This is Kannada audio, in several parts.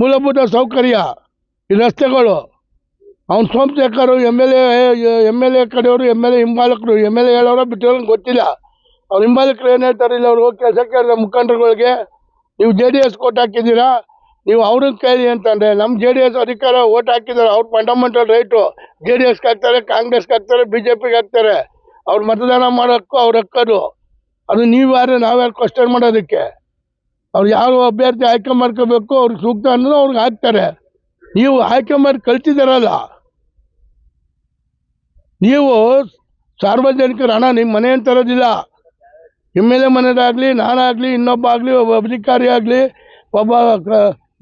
ಮೂಲಭೂತ ಸೌಕರ್ಯ ಈ ರಸ್ತೆಗಳು. ಅವ್ನು Somashekar M L A M L A ಕಡೆಯವರು ಎಂ ಎಲ್ ಎ ಹಿಂಬಾಲಕರು ಎಂ ಎಲ್ ಎ ಹೇಳೋರು ಬಿಟ್ಟಿರೋ ಗೊತ್ತಿಲ್ಲ. ಅವ್ರು ಹಿಂಬಾಲಕರು ಏನು ಹೇಳ್ತಾರೆ ಅವ್ರು ಅವರು ಕೆಲಸ ಕೇಳಿದ ಮುಖಂಡರುಗಳಿಗೆ, ನೀವು ಜೆ ಡಿ ಎಸ್ ಕೋಟ್ ಹಾಕಿದ್ದೀರಾ? ನೀವು ಅವ್ರನ್ನ ಕೇಳಿ ಅಂತಂದರೆ ನಮ್ಮ ಜೆ ಡಿ ಎಸ್ ಅಧಿಕಾರ ಓಟ್ ಹಾಕಿದ್ದಾರೆ, ಅವ್ರ ಫಂಡಮೆಂಟಲ್ ರೈಟು ಜೆ ಡಿ ಎಸ್ಗೆ ಹಾಕ್ತಾರೆ, ಕಾಂಗ್ರೆಸ್ಗೆ ಹಾಕ್ತಾರೆ ಬಿ ಜೆ ಪಿಗೆ ಹಾಕ್ತಾರೆ. ಅವ್ರು ಮತದಾನ ಮಾಡೋಕ್ಕೂ ಅವ್ರ ಹಕ್ಕದು ಅದು ನೀವು ಯಾರು ನಾವ್ಯಾರು ಕ್ವಶನ್ ಮಾಡೋದಕ್ಕೆ? ಅವ್ರು ಯಾರು ಅಭ್ಯರ್ಥಿ ಆಯ್ಕೆ ಮಾಡ್ಕೋಬೇಕು, ಅವ್ರಿಗೆ ಸೂಕ್ತ ಅನ್ನೋದು ಅವ್ರಿಗೆ ಹಾಕ್ತಾರೆ. ನೀವು ಆಯ್ಕೆ ಮಾಡಿ ನೀವು ಸಾರ್ವಜನಿಕರ ಹಣ ನಿಮ್ಮ ಮನೆ ತರೋದಿಲ್ಲ ಎಂ ಎಲ್ ಎ ಮನೆಯದಾಗಲಿ ನಾನಾಗಲಿ ಇನ್ನೊಬ್ಬ ಆಗಲಿ ಒಬ್ಬ ಅಧಿಕಾರಿ ಆಗಲಿ, ಒಬ್ಬ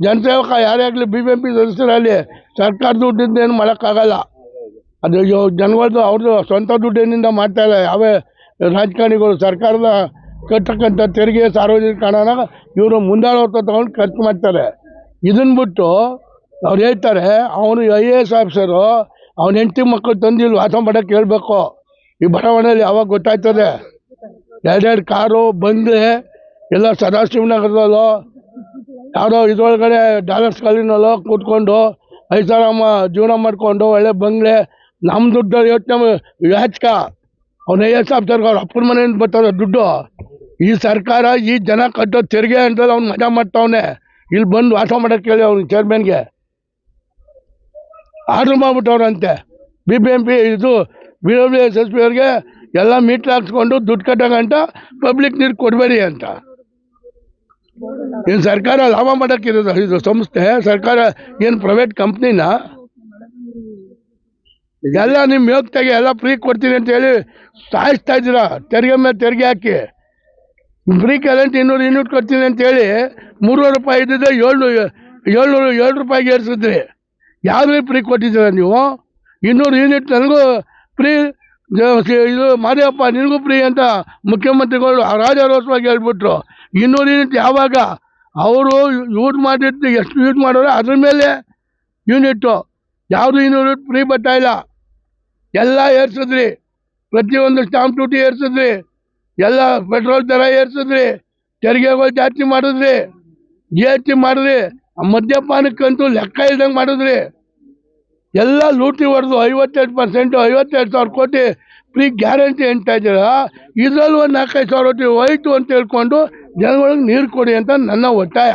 ಜನಸೇವಕ ಯಾರೇ ಆಗಲಿ ಬಿ ಎಂ ಪಿ ಸದಸ್ಯರಾಗಲಿ ಸರ್ಕಾರ ದುಡ್ಡಿಂದ ಏನು ಮಾಡೋಕ್ಕಾಗಲ್ಲ. ಅದು ಜನಗಳದ್ದು ಅವ್ರದ್ದು ಸ್ವಂತ ದುಡ್ಡಿನಿಂದ ಮಾಡ್ತಾಯಿಲ್ಲ ಯಾವೇ ರಾಜಕಾರಣಿಗಳು, ಸರ್ಕಾರದ ಕಟ್ಟಕ್ಕಂಥ ತೆರಿಗೆ ಸಾರ್ವಜನಿಕ ಹಣನ ಇವರು ಮುಂದಾಳತ್ವ ತಗೊಂಡು ಖರ್ಚು ಮಾಡ್ತಾರೆ. ಇದನ್ನ ಬಿಟ್ಟು ಅವ್ರು ಹೇಳ್ತಾರೆ, ಅವನು ಐ ಎ ಎಸ್ ಆಫೀಸರು, ಅವ್ನ ಹೆಂಡತಿ ಮಕ್ಕಳು ತಂದು ವಾಸ ಮಾಡೋಕ್ಕೆ ಹೇಳ್ಬೇಕು. ಈ ಬಡಾವಣೆಯಲ್ಲಿ ಯಾವಾಗ ಗೊತ್ತಾಯ್ತದೆ? ಎರಡೆರಡು ಕಾರು, ಬಂದು, ಎಲ್ಲ ಸದಾಶಿವನಗರದಲ್ಲೋ, ಯಾರೋ ಇದ್ರೊಳಗಡೆ ಡಾಲರ್ಸ್ ಕಾಲಿನಲ್ಲೋ ಕೂತ್ಕೊಂಡು ಐಸಾರಾಮ ಜೀವನ ಮಾಡಿಕೊಂಡು ಒಳ್ಳೆ ಬಂಗ್ಲೆ ನಮ್ಮ ದುಡ್ಡು ಯೋಚನೆ ಯಾಚಕ? ಅವ್ನು ಎಸ್ ಆಫೀಸರ್ಗೆ ಅವ್ರ ಅಪ್ಪನ ಮನೆಯಿಂದ ಬರ್ತಾರೆ ದುಡ್ಡು? ಈ ಸರ್ಕಾರ ಈ ಜನ ಕಟ್ಟೋ ತೆರಿಗೆ ಅಂತ ಅವ್ನು ಮಜಾ ಮಾಡ್ತಾವನೆ. ಇಲ್ಲಿ ಬಂದು ವಾಸ ಮಾಡೋಕ್ಕೆ ಕೇಳಿ ಅವ್ನಿಗೆ ಚೇರ್ಮನ್ಗೆ ಆರ್ಡ್ರ್ ಮಾಡ್ಬಿಟ್ಟವ್ರಂತೆ. ಬಿ ಬಿ ಎಂ ಪಿ ಇದು B W S S P ಅವ್ರಿಗೆ ಎಲ್ಲ ಮೀಟ್ರ್ ಹಾಕ್ಸ್ಕೊಂಡು ದುಡ್ಡು ಕಟ್ಟೋಗಂಟ ಪಬ್ಲಿಕ್ ನೀರು ಕೊಡಬೇಡಿ ಅಂತ. ಏನು ಸರ್ಕಾರ ಲಾಭ ಮಾಡೋಕ್ಕಿರೋದು ಇದು ಸಂಸ್ಥೆ. ಸರ್ಕಾರ ಏನು ಪ್ರೈವೇಟ್ ಕಂಪ್ನಿನ ಎಲ್ಲ ನಿಮ್ಮ ಯೋಗ್ತಾಗೆ ಎಲ್ಲ ಫ್ರೀ ಕೊಡ್ತೀನಿ ಅಂತ ಹೇಳಿ ಸಾಯಿಸ್ತಾ ಇದ್ದೀರಾ? ತೆರಿಗೆ ಮೇಲೆ ತೆರಿಗೆ ಹಾಕಿ. ಫ್ರೀ ಕರೆಂಟ್ ಇನ್ನೂರು ಇನ್ನೂರು ಕೊಡ್ತೀನಿ ಅಂತೇಳಿ ಮೂರುವರೆ ರೂಪಾಯಿ ಇದ್ದಿದ್ದೆ ಏಳ್ನೂರು ಏಳ್ನೂರು ಏಳು ರೂಪಾಯಿಗೆ ಏರಿಸಿದ್ರಿ. ಯಾರು ಫ್ರೀ ಕೊಟ್ಟಿದ್ದೀರ ನೀವು? ಇನ್ನೂರು ಯೂನಿಟ್ ನನಗೂ ಫ್ರೀ ಇದು ಮಾದೇವಪ್ಪ, ನಿನಗೂ ಫ್ರೀ ಅಂತ ಮುಖ್ಯಮಂತ್ರಿಗಳು ರಾಜಾರೋಷವಾಗಿ ಹೇಳ್ಬಿಟ್ರು. ಇನ್ನೂರು ಯೂನಿಟ್ ಯಾವಾಗ? ಅವರು ಯೂಸ್ ಮಾಡಿದ್ದು ಎಷ್ಟು ಯೂಸ್ ಮಾಡೋರು ಅದ್ರ ಮೇಲೆ ಯೂನಿಟ್ಟು ಯಾವುದು ಇನ್ನೂರು ಯೂನಿಟ್ ಫ್ರೀ ಬರ್ತಾ ಇಲ್ಲ? ಎಲ್ಲ ಏರ್ಸಿದ್ರಿ. ಪ್ರತಿಯೊಂದು ಸ್ಟಾಂಪ್ ಡ್ಯೂಟಿ ಏರ್ಸಿದ್ರಿ. ಎಲ್ಲ ಪೆಟ್ರೋಲ್ ದರ ಏರ್ಸಿದ್ರಿ, ತೆರಿಗೆಗಳು ಜಾಸ್ತಿ ಮಾಡಿದ್ರಿ ಜಿ ಎಸ್ ಟಿ ಮಾಡಿದ್ರಿ, ಮದ್ಯಪಾನಕ್ಕಂತೂ ಲೆಕ್ಕ ಇಲ್ದಂಗೆ ಮಾಡಿದ್ರಿ. ಎಲ್ಲ ಲೂಟಿ ಹೊಡೆದು ಐವತ್ತೆರಡು ಪರ್ಸೆಂಟು ಐವತ್ತೆರಡು ಸಾವಿರ ಕೋಟಿ ಫ್ರೀ ಗ್ಯಾರಂಟಿ ಅಂತ ಇದ್ದೀರ? ಇದರಲ್ಲಿ ಒಂದು ನಾಲ್ಕೈದು ಸಾವಿರ ಕೋಟಿ ಹೋಯ್ತು ಅಂತ ಹೇಳ್ಕೊಂಡು ಜನಗಳಿಗೆ ನೀರು ಕೊಡಿ ಅಂತ ನನ್ನ ಒತ್ತಾಯ.